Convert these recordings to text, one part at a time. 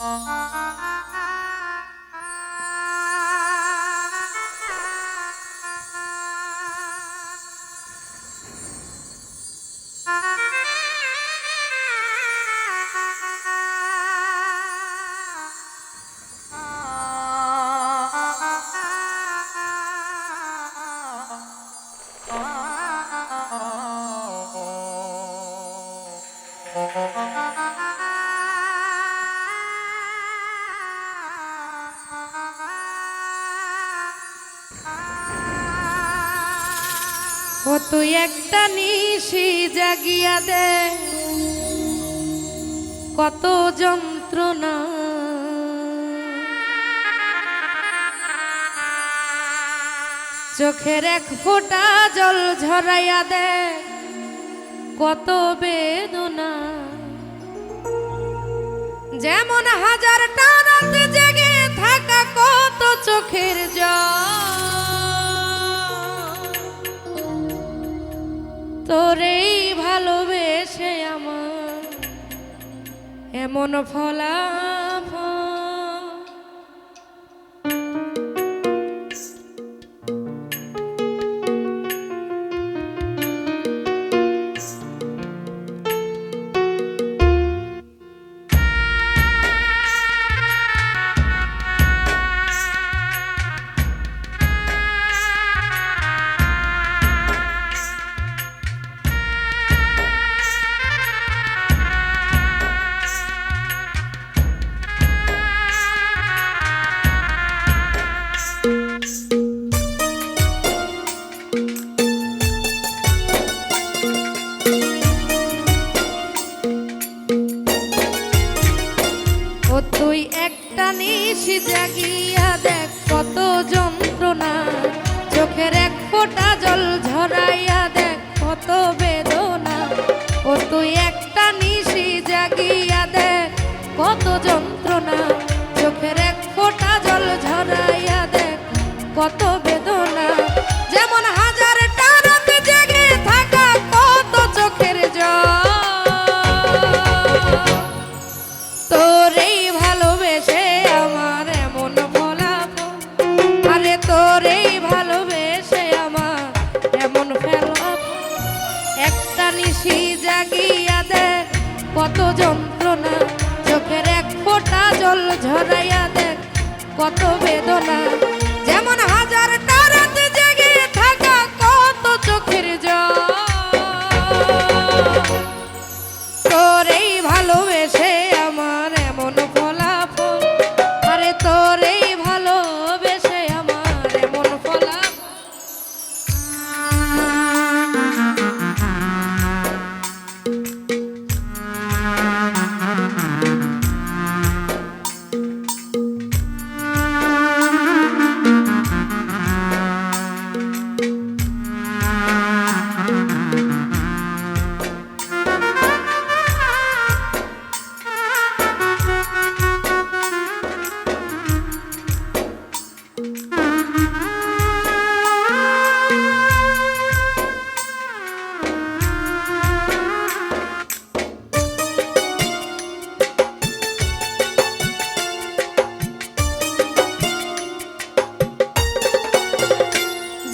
ও তুই একটা নিশি জাগিয়া দে। কত যন্ত্রণা। চোখের এক ফোঁটা জল ঝরাইয়া দে। কত বেদনা। যেমন হাজারটা রাত জেগে থাকা কত চোখের জল। এমন ফলাফল ফোঁটা জল ঝরাইয়া দেখ কত বেদনা। ও তুই একটা নিশি জাগিয়া দেখ কত যন্ত্রণা। চোখের এক ফোটা জল ঝরাইয়া দেখ কত বেদনা। যন্ত্রণা চোখের এক ফোঁটা জল ঝরাইয়া দেখ কত বেদনা।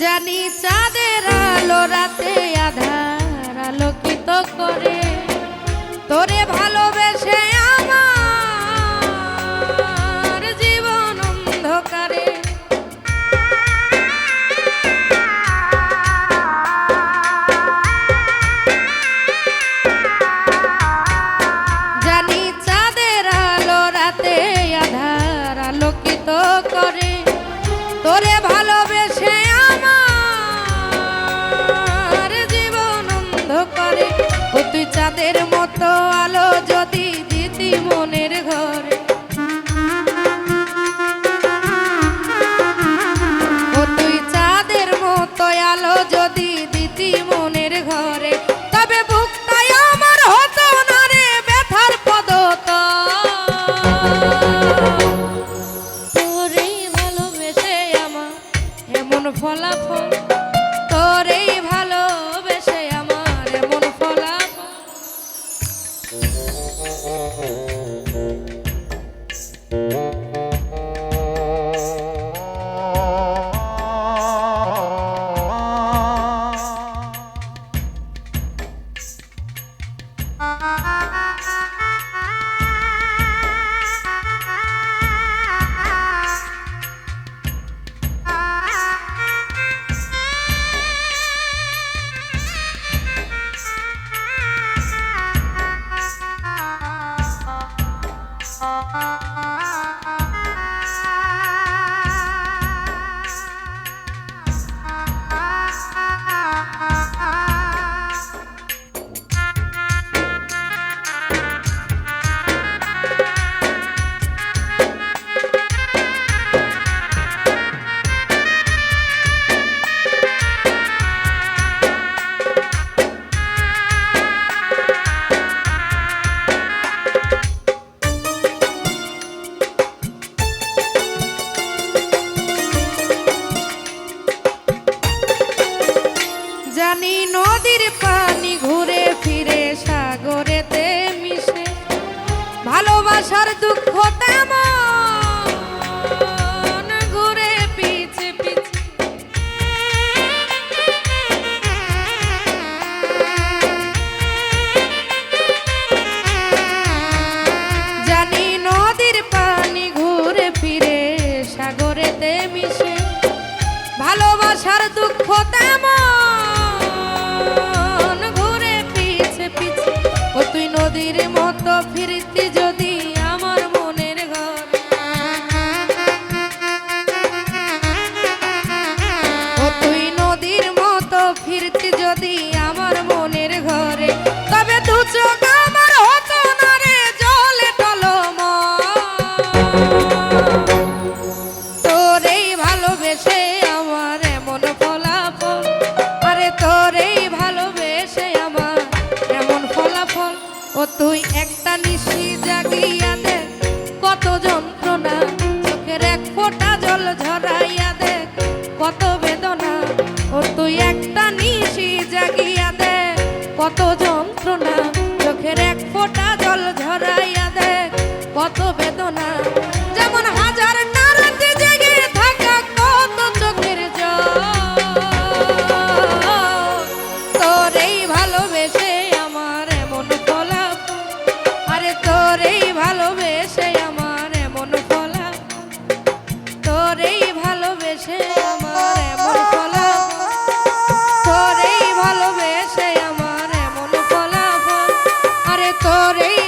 জানি চাঁদের আলো রাতে আধার আলোকিত করে। তোরে ভালোবেসে চাঁদের মতো আলো যদি দিতি মনের ঘরে। ও তুই চাঁদের মতো আলো যদি দিতি মনের নিশি জাগিয়া দেখ কত যন্ত্রণা, চোখের এক ফোঁটা জল ঝরাইয়া দে, কত বেদনা ও তুই একটা নিশি জাগিয়া দে, কত যন্ত্রণা, চোখের এক ফোঁটা জল ঝরা তোরেই